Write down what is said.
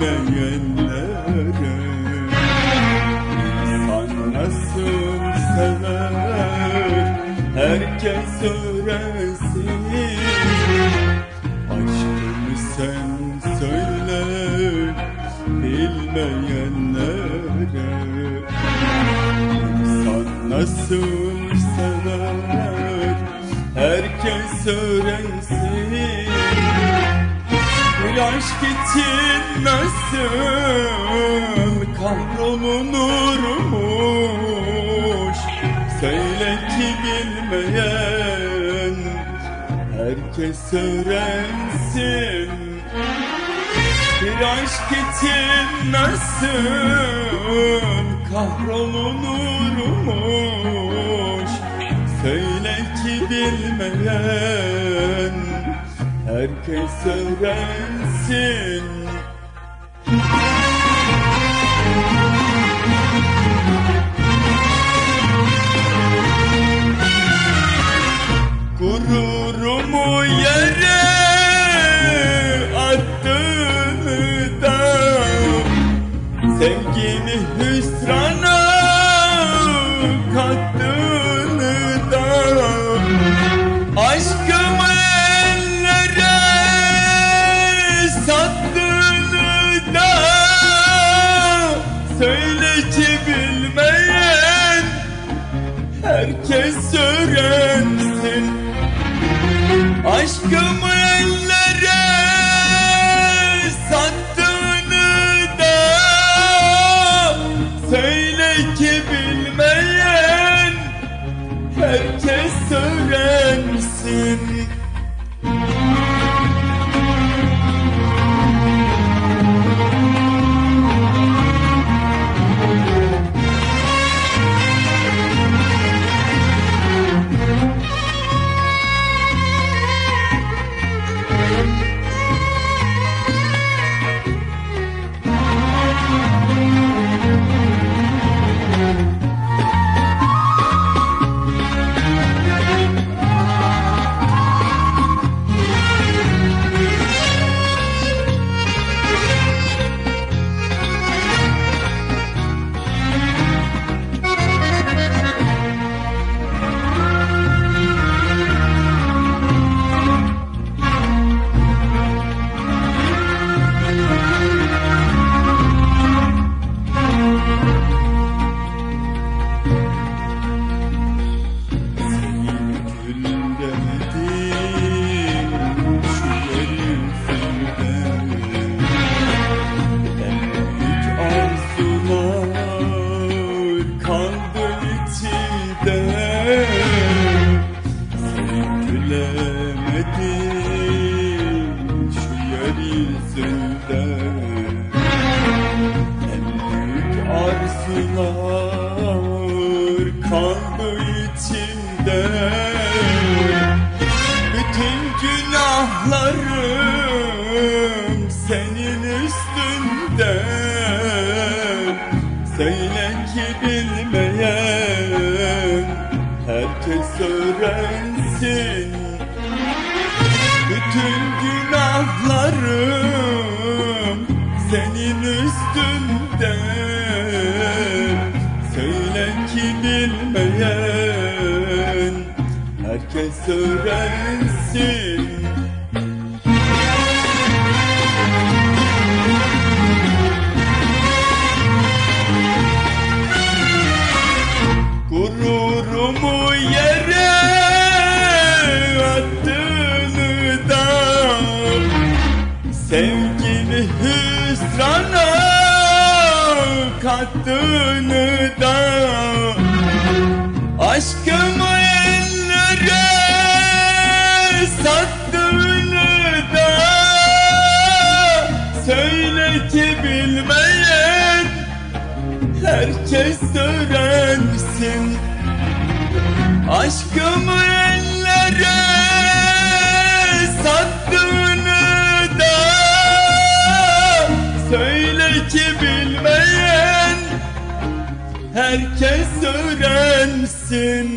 bilmeyenlere İnsan nasıl sever herkes öğrensin Aşkını sen söyle bilmeyenlere İnsan nasıl sever herkes öğrensin aşk için nasıl kahrolunurmuş Söyle ki bilmeyen herkes öğrensin. Bir aşk için nasıl kahrolunurmuş Söyle ki bilmeyen herkes öğrensin Gururumu yere attığını da Sevgimi hüsrana kattığını Aşkımı büyük arzular kaldı içimde Bütün günahlarım senin üstünde herkes öğrensin Gururumu yere attığını da Sevgini hüsrana kattığını da Aşkımı herkes öğrensin Aşkımı ellere sattığını da Söyle ki bilmeyen herkes öğrensin